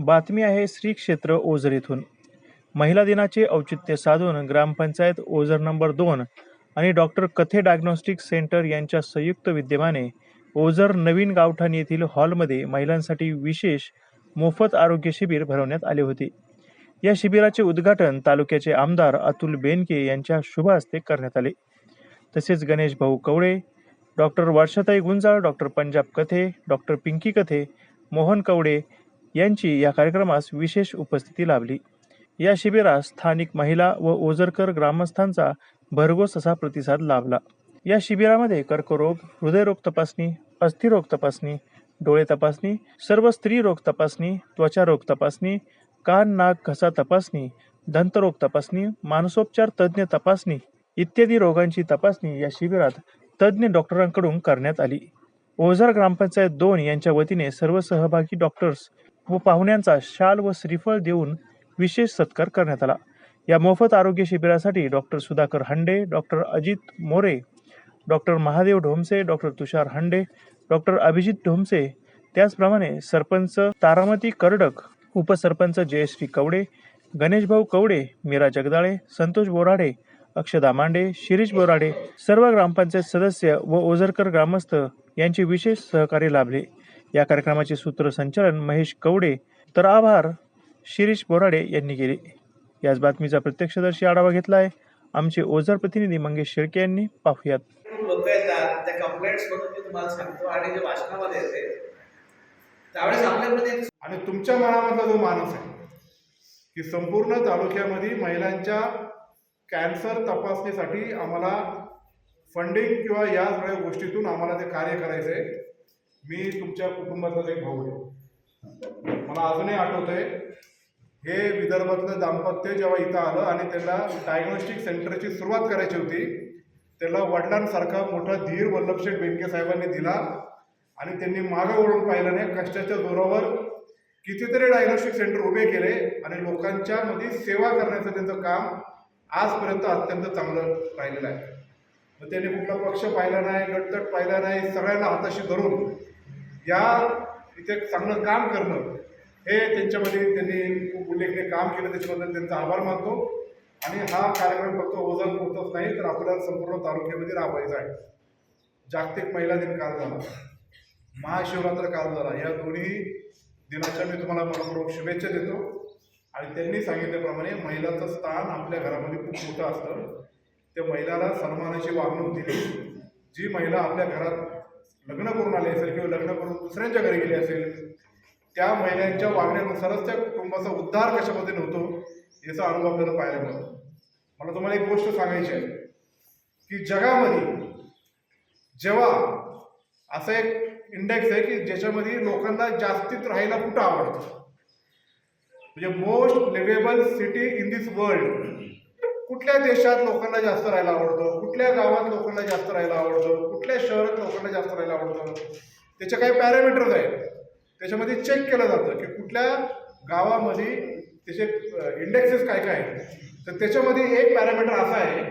बातमी आहे श्री क्षेत्र ओझर येथून महिला दिनाचे औचित्य साधून ग्रामपंचायत ओझर नंबर दोन आणि डॉक्टर कथे डायग्नॉस्टिक सेंटर यांच्या संयुक्त विद्यमाने ओझर नवीन गावठाण येथील हॉलमध्ये महिलांसाठी विशेष मोफत आरोग्य शिबिर भरवण्यात आले होते. या शिबिराचे उद्घाटन तालुक्याचे आमदार अतुल बेनके यांच्या शुभ हस्ते करण्यात आले. तसेच Ganesh Bhau Kawale doctor Varshatai Gunjal doctor Punjab Kathe doctor Pinky कथे मोहन कवडे यांची या कार्यक्रमास विशेष उपस्थिती लाभली. या शिबिरास स्थानिक महिला व ओझरकर ग्रामस्थांचा भरघोस असा प्रतिसाद लाभला. या शिबिरामध्ये कर्करोग हृदयरोग तपासणी अस्थिरोग तपासणी डोळे तपासणी सर्व स्त्री रोग तपासणी त्वचा रोग तपासणी कान नाक घसा तपासणी दंतरोग तपासणी मानसोपचार तज्ज्ञ तपासणी इत्यादी रोगांची तपासणी या शिबिरात तज्ज्ञ डॉक्टरांकडून करण्यात आली. ओझर ग्रामपंचायत दोन यांच्या वतीने सर्व सहभागी डॉक्टर्स व पाहुण्यांचा शाल व श्रीफळ देऊन विशेष सत्कार करण्यात आला. या मोफत आरोग्य शिबिरासाठी doctor Sudhakar Hande doctor Ajit More doctor Mahadev Dhomse doctor Tushar Hande doctor Abhijit Dhomse त्याचप्रमाणे सरपंच तारामती कर्डक उपसरपंच जयश्री कवडे गणेशभाऊ कवडे मीरा जगदाळे संतोष बोराडे अक्षदा मांडे शिरीष बोराडे सर्व ग्रामपंचायत सदस्य व ओझरकर ग्रामस्थ यांचे विशेष सहकार्य लाभले. या कार्यक्रमाचे सूत्रसंचालन महेश कवडे. तर आभार शिरीष बोराडे यांनी केले. याच बातमीचा प्रत्यक्षदर्शी आढावा घेतला आहे आमचे ओझर प्रतिनिधी मंगेश शेळके यांनी पाहुयात. लोक येतात त्या कंप्लेंट्स म्हणून मी तुम्हाला सांगतो आणि जे भाषणामध्ये येते त्यावेळेस आपल्यामध्ये एक आणि तुमच्या मनामधला जो माणूस आहे की संपूर्ण तालुक्यामध्ये महिलांच्या कॅन्सर तपासणीसाठी आम्हाला फंडिंग किंवा या सगळ्या गोष्टीतून आम्हाला ते कार्य करायचं आहे मी तुमच्या कुटुंबातलाच एक भाऊ आहे. मला अजूनही आठवतंय हे विदर्भातलं दाम्पत्य जेव्हा इथं आलं आणि त्यांना डायग्नोस्टिक सेंटरची सुरुवात करायची होती त्याला वडिलांसारखा मोठा धीर वल्लभशेठ बेनके साहेबांनी दिला आणि त्यांनी मागं वळून पाहिलं नाही कष्टाच्या जोरावर कितीतरी डायग्नोस्टिक सेंटर उभे केले आणि लोकांच्या मध्ये सेवा करण्याचं त्यांचं काम आजपर्यंत अत्यंत चांगलं राहिलेलं आहे. मग त्यांनी कुठला पक्ष पाहिला नाही गटतट पाहिला नाही सगळ्यांना हाताशी धरून या इथे चांगलं काम करणं हे त्यांच्यामध्ये त्यांनी खूप उल्लेखनीय काम केलं त्याच्याबद्दल त्यांचा आभार मानतो. आणि हा कार्यक्रम फक्त वजन पुरतच नाही तर आपल्याला संपूर्ण तालुक्यामध्ये राबवायचा आहे. जागतिक महिला दिन काल झाला. महाशिवरात्र काल झाला. या दोन्ही दिनाच्या मी तुम्हाला मनपूर्वक शुभेच्छा देतो. आणि त्यांनी सांगितल्याप्रमाणे महिलाचं स्थान आपल्या घरामध्ये खूप मोठं असतं. त्या महिलाला सन्मानाची वागणूक दिली. जी महिला आपल्या घरात लग्न करून आले असेल किंवा लग्न करून दुसऱ्यांच्या घरी गेली असेल त्या महिलांच्या वागण्यानुसारच त्या कुटुंबाचा उद्धार कशामध्ये नव्हतो याचा अनुभव आपल्याला पाहायला मिळतो. मला तुम्हाला एक गोष्ट सांगायची आहे की जगामध्ये जेव्हा असं एक इंडेक्स आहे की ज्याच्यामध्ये लोकांना जास्तीत राहायला कुठं आवडतं? म्हणजे most liveable city in this world कुठल्या देशात लोकांना जास्त राहायला आवडतं? कुठल्या गावात लोकांना जास्त राहायला आवडतं? कुठल्या शहरात लोकांना जास्त राहायला आवडतं? त्याचे काही पॅरामीटर्स आहेत. त्याच्यामध्ये चेक केलं जातं की कुठल्या गावामध्ये त्याचे इंडेक्सेस काय काय आहेत. तर त्याच्यामध्ये एक पॅरामीटर असा आहे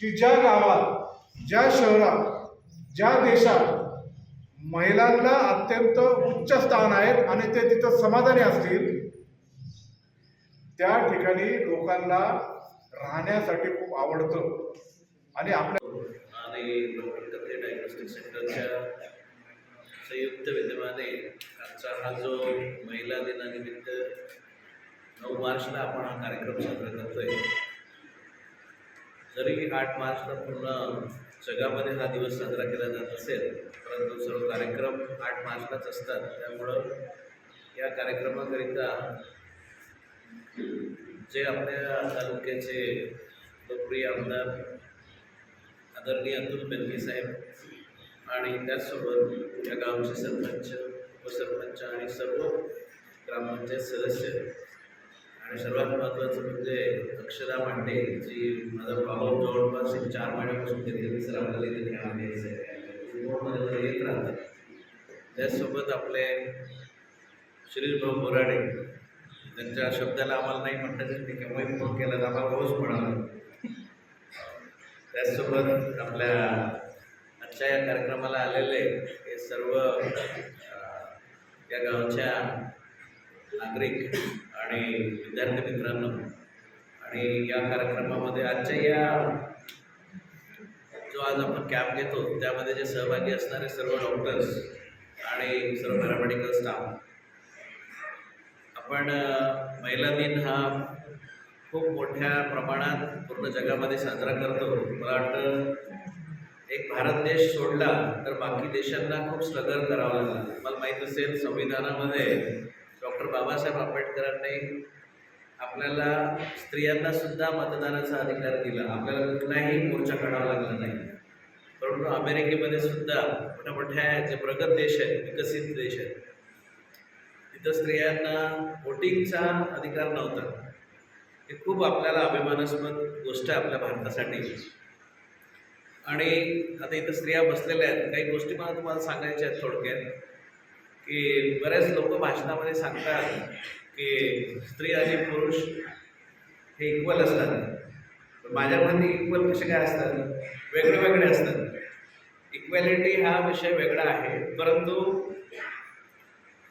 की ज्या गावात ज्या शहरात ज्या देशात महिलांना अत्यंत उच्च स्थान आहेत आणि ते तिथं समाधानी असतील त्या ठिकाणी लोकांना राहण्यासाठी खूप आवडतं. आणि आपल्या आणि डॉक्टर डायग्नोस्टिक सेंटरच्या संयुक्त विद्यमाने आजचा हा जो महिला दिनानिमित्त नऊ मार्चला आपण हा कार्यक्रम साजरा करतोय. जरी आठ मार्चला पूर्ण जगामध्ये हा दिवस साजरा केला जात असेल परंतु सर्व कार्यक्रम आठ मार्चलाच असतात. त्यामुळं या कार्यक्रमाकरिता जे आपल्या तालुक्याचे लोकप्रिय आमदार आदरणीय अतुल बेनके साहेब आणि त्याचसोबत या गावचे सरपंच उपसरपंच आणि सर्व ग्रामपंचायत सदस्य आणि सर्वात महत्त्वाचं म्हणजे अक्षरा मांडे जी माझा भाऊ जवळपास एक चार महिन्यापासून घेतलेली सर आपल्याला इथे ध्यान यायचं आहे. येत राहतात. त्याचसोबत आपले श्रीभाऊ बोराडे त्यांच्या शब्दाला आम्हाला नाही म्हणता येत ते केव्हाही फोन केला तर आम्हाला रोज म्हणाला त्याचसोबत आपल्या आजच्या या कार्यक्रमाला आलेले हे सर्व या गावच्या नागरिक आणि विद्यार्थी मित्रांनो आणि या कार्यक्रमामध्ये आजच्या या जो आज आपण कॅम्प घेतो त्यामध्ये जे सहभागी असणारे सर्व डॉक्टर्स आणि सर्व पॅरामेडिकल स्टाफ आपण महिला दिन हा खूप मोठ्या प्रमाणात पूर्ण जगामध्ये साजरा करतो. मला वाटतं एक भारत देश सोडला तर बाकी देशांना खूप स्ट्रगल करावं लागलं. मला माहीत असेल संविधानामध्ये डॉक्टर बाबासाहेब आंबेडकरांनी आपल्याला स्त्रियांना सुद्धा मतदानाचा अधिकार दिला. आपल्याला कुठलाही मोर्चा काढावा लागला नाही. परंतु अमेरिकेमध्ये सुद्धा मोठ्या मोठ्या जे प्रगत देश आहेत विकसित देश आहेत तिथं स्त्रियांना वोटिंगचा अधिकार नव्हता. हे खूप आपल्याला अभिमानास्पद गोष्ट आहे आपल्या भारतासाठी. आणि आता इथं स्त्रिया बसलेल्या आहेत. काही गोष्टी मला तुम्हाला सांगायच्या आहेत थोडक्यात. की बरेच लोक भाषणामध्ये सांगतात की स्त्री आणि पुरुष हे इक्वल असतात. माझ्यामध्ये माझ्या मते इक्वल कसे काय असतात? वेगळे वेगळे असतात. इक्वॅलिटी हा विषय वेगळा आहे. परंतु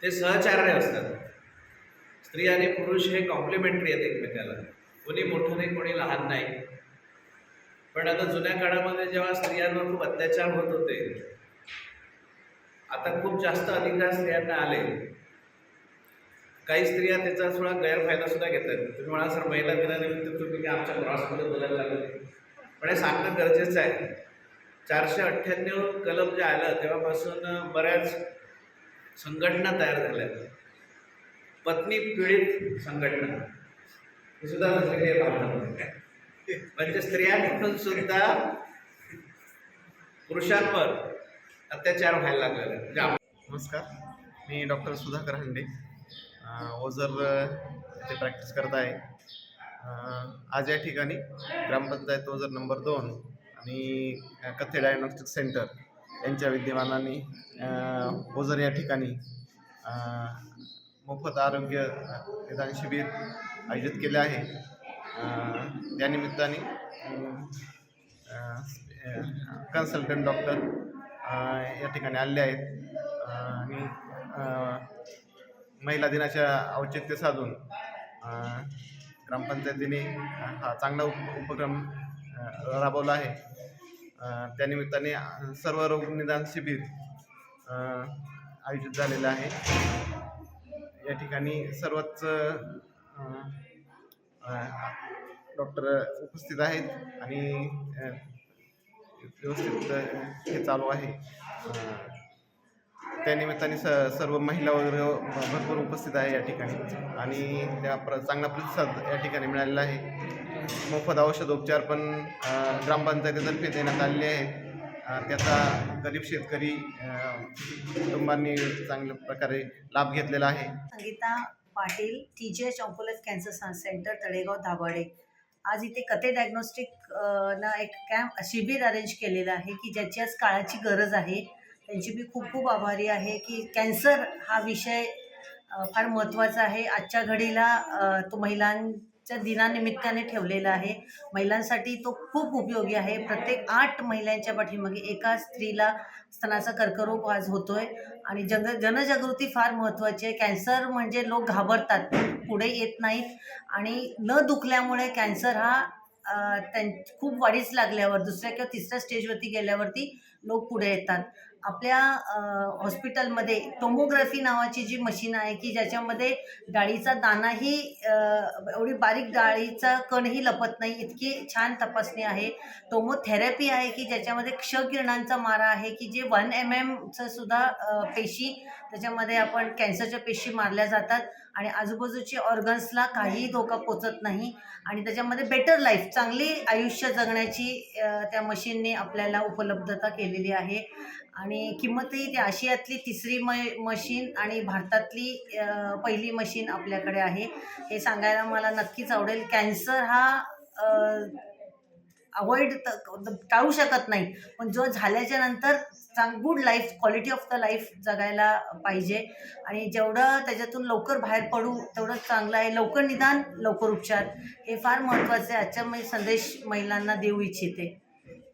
ते सहचार्य असतात. स्त्री आणि पुरुष हे कॉम्प्लिमेंटरी आहेत एकमेकाला. कोणी मोठं नाही कोणी लहान नाही. पण आता जुन्या काळामध्ये जेव्हा स्त्रियांवर खूप अत्याचार होत होते आता खूप जास्त अधिकार स्त्रियांना आले. काही स्त्रिया त्याचा थोडा गैरफायदा सुद्धा घेतात. तुम्ही म्हणाल सर महिला दिनानिमित्त तुम्ही की आमच्या क्रॉसमध्ये बोलायला लागले? पण हे सांगणं गरजेचं आहे. चारशे अठ्ठ्याण्णव कलम जे आलं तेव्हापासून बऱ्याच संघटना तयार झाल्या. पत्नी पीडित संघटना. हे सुद्धा नसलेली भारतामध्ये. म्हणजे स्त्रियांकडून सुद्धा पुरुषांवर अत्याचार व्हायला लागलेला नमस्कार. मी डॉक्टर सुधाकर हांडे. ओझर ते प्रॅक्टिस करत आहे. आज या ठिकाणी ग्रामपंचायत ओझर नंबर दोन आणि कथे डायग्नॉस्टिक सेंटर त्यांच्या विद्यमानाने ओझर या ठिकाणी मोफत आरोग्य निदान शिबिर आयोजित केले आहे. त्यानिमित्ताने कन्सल्टंट डॉक्टर या ठिकाणी आले आहेत. आणि महिला दिनाच्या औचित्य साधून ग्रामपंचायतीने हा चांगला उप उपक्रम राबवला आहे. त्यानिमित्ताने सर्व रोग निदान शिबिर आयोजित झालेलं आहे. या ठिकाणी सर्वच डॉक्टर उपस्थित आहेत आणि व्यवस्थित हे चालू आहे. त्यानिमित्ताने स सर्व महिला वगैरे भरपूर उपस्थित आहे या ठिकाणी आणि त्या प्र चांगला प्रतिसाद या ठिकाणी मिळालेला आहे. मोफत औषधोपचार पण ग्रामपंचायतीतर्फे देण्यात आलेले आहेत त्याचा गरीब शेतकरी कुटुंबांनी चांगल्या प्रकारे लाभ घेतलेला आहे. Sangeeta Patil T G H ऑम्पोलस cancer सा- सेंटर तळेगाव दाभाडे आज इथे कथे डायग्नोस्टिक ना एक कॅम्प शिबिर अरेंज केलेलं आहे की ज्याची आज काळाची गरज आहे. त्यांची मी खूप खूप आभारी आहे की कॅन्सर हा विषय फार महत्त्वाचा आहे. आजच्या घडीला तो महिलां च्या दिनानिमित्ताने ठेवलेला आहे. महिलांसाठी तो खूप उपयोगी आहे. प्रत्येक आठ महिलांच्या पाठीमागे एका स्त्रीला स्तनाचा कर्करोग आज होतोय. आणि जग जनजागृती फार महत्त्वाची आहे. कॅन्सर म्हणजे लोक घाबरतात. पुढे येत नाहीत. आणि न दुखल्यामुळे कॅन्सर हा त्यां खूप वाढीस लागल्यावर दुसऱ्या किंवा तिसऱ्या स्टेजवरती गेल्यावरती लोक पुढे येतात. आपल्या हॉस्पिटलमध्ये टोमोग्राफी नावाची जी मशीन आहे की ज्याच्यामध्ये डाळीचा दानाही एवढी बारीक डाळीचा कणही लपत नाही इतकी छान तपासणी आहे. टोमोथेरपी आहे की ज्याच्यामध्ये क्षकिरणांचा मारा आहे की जे वन एम एमचं सुद्धा पेशी त्याच्यामध्ये आपण कॅन्सरच्या पेशी मारल्या जातात आणि आजूबाजूच्या ऑर्गन्सला काहीही धोका पोचत नाही आणि त्याच्यामध्ये बेटर लाईफ चांगली आयुष्य जगण्याची त्या मशीनने आपल्याला उपलब्धता केलेली आहे. आणि किंमतही ती आशियातली तिसरी म मशीन आणि भारतातली पहिली मशीन आपल्याकडे आहे. हे सांगायला मला नक्कीच आवडेल. कॅन्सर हा अवॉइड टाळू शकत नाही. पण जो झाल्याच्यानंतर चांग good life quality of the life जगायला पाहिजे. आणि जेवढं त्याच्यातून लवकर बाहेर पडू तेवढं चांगलं आहे. लवकर निदान लवकर उपचार हे फार महत्त्वाचे आहे. आजच्या मी संदेश महिलांना देऊ इच्छिते.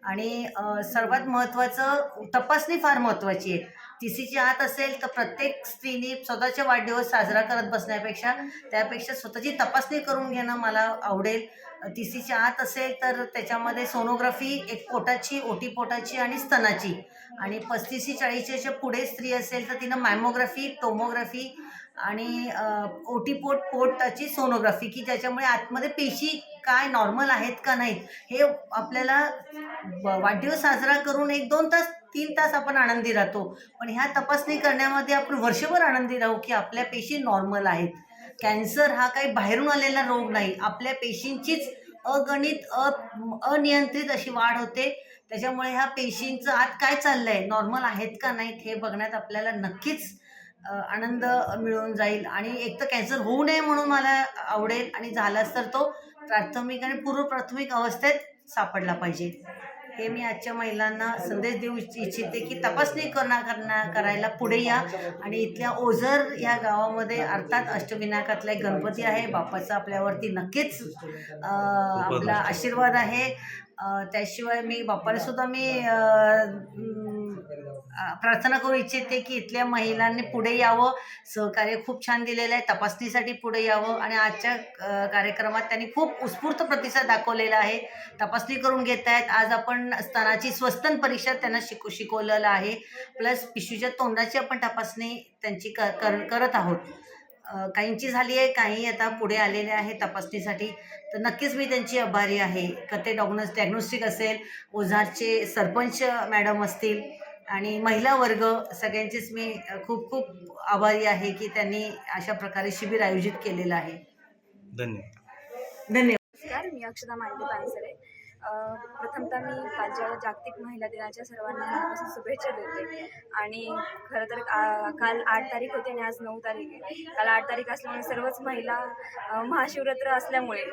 आणि सर्वात महत्त्वाचं तपासणी फार महत्त्वाची आहे. तिसीच्या आत असेल तर प्रत्येक स्त्रीने स्वतःचा वाढदिवस साजरा करत बसण्यापेक्षा त्यापेक्षा स्वतःची तपासणी करून घेणं मला आवडेल. तिसीच्या आत असेल तर त्याच्यामध्ये सोनोग्राफी एक पोटाची ओटी पोटाची आणि स्तनाची. आणि पस्तीसी चाळीसच्या पुढे स्त्री असेल तर तिनं मॅमोग्राफी टोमोग्राफी आणि ओटीपोट पोटाची सोनोग्राफी की ज्याच्यामुळे आतमध्ये पेशी काय नॉर्मल आहेत का नाहीत हे आपल्याला वाढदिवस साजरा करून एक दोन तास तीन तास आपण आनंदी राहतो. पण ह्या तपासणी करण्यामध्ये आपण वर्षभर आनंदी राहू की आपल्या पेशी नॉर्मल आहेत. कॅन्सर हा काही बाहेरून आलेला रोग नाही. आपल्या पेशींचीच अगणित अ अनियंत्रित अशी वाढ होते. त्याच्यामुळे ह्या पेशींचं आत काय चाललं आहे नॉर्मल आहेत का नाहीत हे बघण्यात आपल्याला नक्कीच आनंद मिळून जाईल. आणि एक तर कॅन्सर होऊ नये म्हणून मला आवडेल आणि झालाच तर तो. प्राथमिक आणि पूर्व प्राथमिक अवस्थेत सापडला पाहिजे. हे मी आजच्या महिलांना संदेश देऊ इच्छिते की तपासणी करणार करणार करायला पुढे या. आणि इथल्या ओझर या गावामध्ये अर्थात अष्टविनायकातला एक गणपती आहे. बापाचा आपल्यावरती नक्कीच आपला आशीर्वाद आहे. त्याशिवाय मी बाप्पाला सुद्धा मी प्रार्थना करू इच्छिते की इथल्या महिलांनी पुढे यावं. सहकार्य खूप छान दिलेलं आहे. तपासणीसाठी पुढे यावं. आणि आजच्या कार्यक्रमात त्यांनी खूप उत्स्फूर्त प्रतिसाद दाखवलेला आहे. तपासणी करून घेत आहेत. आज आपण स्तनाची स्वस्तन परीक्षा त्यांना शिकू शिकवलेलं आहे. प्लस पिशूच्या तोंडाची आपण तपासणी त्यांची क कर करत आहोत. काहींची झाली आहे काही आता पुढे आलेले आहे तपासणीसाठी. तर नक्कीच मी त्यांची आभारी आहे. कथे डॉग्नोस डायग्नोस्टिक असेल ओझारचे सरपंच मॅडम असतील आणि महिला वर्ग सगळ्यांचीच मी खूप खूप आभारी आहे की त्यांनी अशा प्रकारे शिबिर आयोजित केलेलं आहे. धन्यवाद. धन्यवाद. नमस्कार मी अक्षता मांडे पानसरे. प्रथमतः मी कालच्या जागतिक महिला दिनाच्या सर्वांना मनापासून शुभेच्छा देते. आणि खरं तर काल आठ तारीख होती आणि आज नऊ तारीख आहे. काल आठ तारीख असल्यामुळे सर्वच महिला महाशिवरात्र असल्यामुळे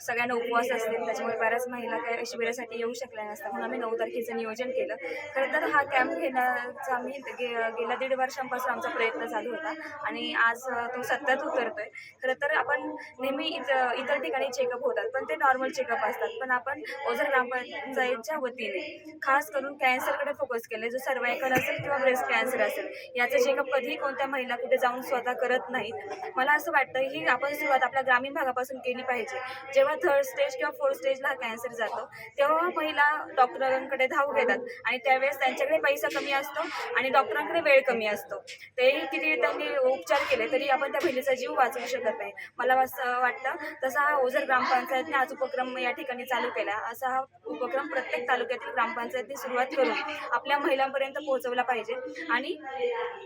सगळ्यांना उपवास असतील. त्याच्यामुळे बऱ्याच महिला काय शिबिरासाठी येऊ शकल्या नसतात. म्हणून आम्ही नऊ तारखेचं नियोजन केलं. खरं तर हा कॅम्प घेण्याचा आम्ही गे गेल्या दीड वर्षांपासून आमचा प्रयत्न चालू होता. आणि आज तो सतत उतरतोय. खरं तर आपण नेहमी इतर इतर ठिकाणी चेकअप होतात. पण ते नॉर्मल चेकअप असतात. पण आपण ओझर ग्रामपंचायतच्या वतीने खास करून कॅन्सरकडे फोकस केले जो सर्वायकल असेल किंवा ब्रेस्ट कॅन्सर असेल याचं चेकअप कधीही कोणत्या महिला कुठे जाऊन स्वतः करत नाहीत. मला असं वाटतं ही आपण सुरुवात आपल्या ग्रामीण भागापासून केली पाहिजे. जेव्हा थर्ड स्टेज किंवा फोर्थ स्टेजला हा कॅन्सर जातो तेव्हा महिला डॉक्टरांकडे धाव घेतात आणि त्यावेळेस त्यांच्याकडे पैसा कमी असतो आणि डॉक्टरांकडे वेळ कमी असतो. तेही किती त्यांनी उपचार केले तरी आपण त्या महिलेचा जीव वाचवू शकत नाही. मला असं वाटतं तसा हा ओझर ग्रामपंचायतने आज उपक्रम या ठिकाणी चालू तालुक्याला असा हा उपक्रम प्रत्येक तालुक्यातील ग्रामपंचायतने सुरुवात करून आपल्या महिलांपर्यंत पोहोचवला पाहिजे. आणि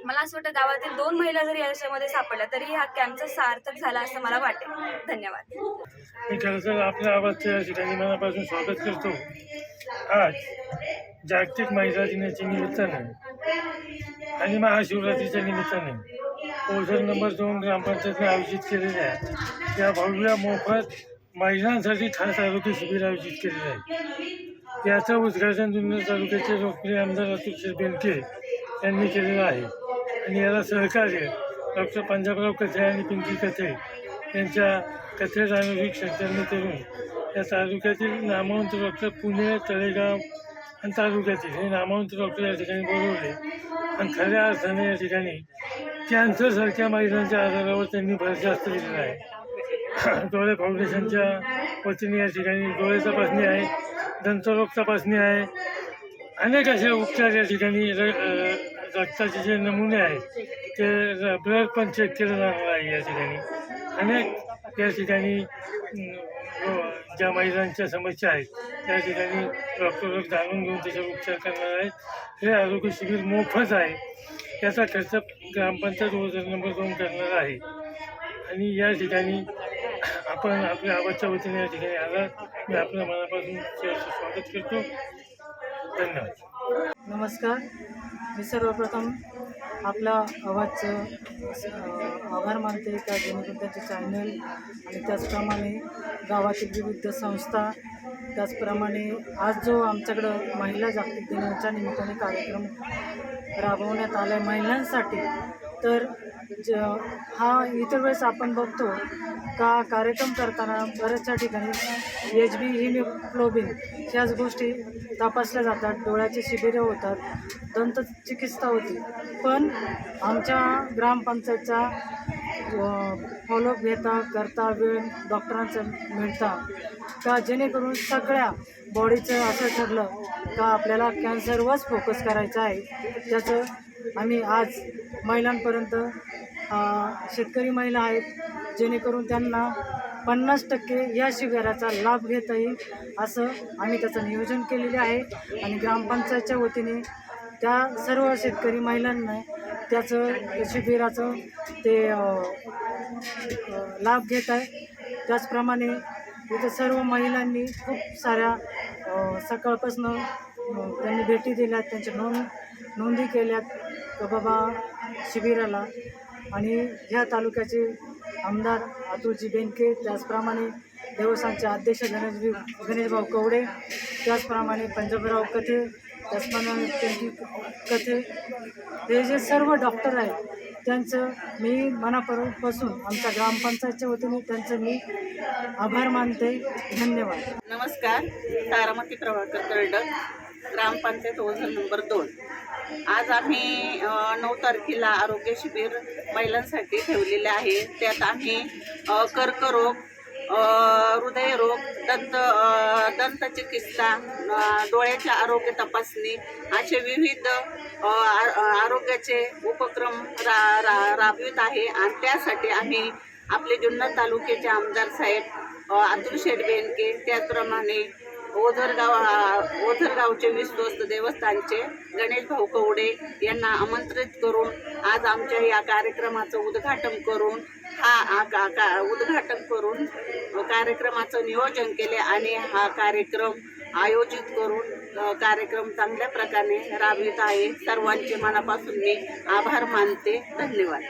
मला असं वाटतं गावातील दोन महिला जरी याच्यामध्ये सापडल्या तरी हा कॅम्पचा सार्थक झाला असं मला वाटेल. धन्यवाद. मी खरं तर आपल्या आवाजच्या या ठिकाणी मनापासून स्वागत करतो. आज जागतिक महिला दिनाच्या निमित्तानं आणि महाशिवरात्रीच्या निमित्ताने ओझर नंबर दोन ग्रामपंचायतने आयोजित केलेल्या या भव्य मोफत महिलांसाठी खास आरोग्य शिबिर आयोजित केले आहे. याचं उद्घाटन जुन्नर तालुक्याचे लोकप्रिय आमदार अतुल बेनके यांनी केलेलं आहे. आणि याला सहकार्य डॉक्टर पंजाबराव कथे आणि पिंकी कथे यांच्या कथे सामाजिक सेंटरने करून या तालुक्यातील नामवंत डॉक्टर पुणे तळेगाव आणि तालुक्यातील हे नामवंत डॉक्टर या ठिकाणी बोलवले आणि खऱ्या अर्थाने या ठिकाणी कॅन्सरसारख्या महिलांच्या आजारावर त्यांनी भर जास्त दिलेला आहे. डोळे फाउंडेशनच्या वतीने या ठिकाणी डोळे तपासणी आहे दंतरोग तपासणी आहे. अनेक असे उपचार या ठिकाणी र रक्ताचे जे नमुने आहेत ते ब्लड पण चेक केलं जाणार आहे या ठिकाणी. अनेक या ठिकाणी हो, ज्या महिलांच्या समस्या आहेत त्या ठिकाणी डॉक्टर जाणून घेऊन त्याच्यावर उपचार करणार आहेत. हे आरोग्य शिबिर मोफत आहे. याचा खर्च ग्रामपंचायत ओझर नंबर दोन करणार आहे. आणि या ठिकाणी आपण आपल्या आवाजच्या वतीने या ठिकाणी आला मी आपल्या मनापासून स्वागत करतो. धन्यवाद. नमस्कार. मी सर्वप्रथम आपला आवाजचं आभार मानते त्या जेणेकरून चॅनल आणि त्याचप्रमाणे गावातील विविध संस्था. त्याचप्रमाणे आज जो आमच्याकडं महिला जागतिक दिनाच्या निमित्ताने कार्यक्रम राबवण्यात आला आहे महिलांसाठी तर ज हा इतर वेळेस आपण बघतो का कार्यक्रम करताना बऱ्याचशा ठिकाणी एच बी हिमोग्लोबिन ह्याच गोष्टी तपासल्या जातात डोळ्याचे शिबिरं होतात दंत चिकित्सा होती. पण आमच्या ग्रामपंचायतचा फॉलोअप घेता करता वेळ डॉक्टरांचा मिळता का जेणेकरून सगळ्या बॉडीचं असं ठरलं का आपल्याला कॅन्सरवरच फोकस करायचा आहे त्याचं आम्ही आज महिलांपर्यंत शेतकरी महिला आहेत जेणेकरून त्यांना पन्नास टक्के या शिबिराचा लाभ घेता येईल असं आम्ही त्याचं नियोजन केलेले आहे. आणि ग्रामपंचायतच्या वतीने त्या सर्व शेतकरी महिलांना त्याचं शिबिराचं ते लाभ घेत आहे. त्याचप्रमाणे इथं सर्व महिलांनी खूप साऱ्या सकाळपासून सकाळपासनं त्यांनी भेटी दिल्यात त्यांच्या नोंद नोंदी केल्यात. का बाबा शिबिराला आणि ह्या तालुक्याचे आमदार अतुलजी बेनके त्याचप्रमाणे देवस्थानचे अध्यक्ष गणेश गणेशभाऊ कवडे त्याचप्रमाणे पंजाबराव कथे त्याचप्रमाणे त्यांची कथे हे जे सर्व डॉक्टर आहेत त्यांचं मी मनापासून आमच्या ग्रामपंचायतच्या वतीने त्यांचं मी आभार मानते. धन्यवाद. नमस्कार तारामती प्रभाकर कर्डक ग्रामपंचायत ओझर नंबर दोन. आज आम्ही नऊ तारखेला आरोग्य शिबिर महिलांसाठी ठेवलेले आहे. त्यात आम्ही कर्करोग हृदयरोग दंत दंतचिकित्सा डोळ्याच्या आरोग्य तपासणी असे विविध आरोग्याचे उपक्रम रा रा राबवित आहे. आणि त्यासाठी आम्ही आपले जुन्नर तालुक्याचे आमदार साहेब अतुल शेठ बेनके त्याचप्रमाणे ओझरगाव ओझरगावचे विश्वस्त देवस्थानचे गणेश भाऊ कवडे यांना आमंत्रित करून आज आमच्या या कार्यक्रमाचं उद्घाटन करून हा आ- का का- उद्घाटन करून कार्यक्रमाचं नियोजन केले आणि हा कार्यक्रम आयोजित करून कार्यक्रम चांगल्या प्रकारे राबवित आहे. सर्वांचे मनापासून मी आभार मानते. धन्यवाद.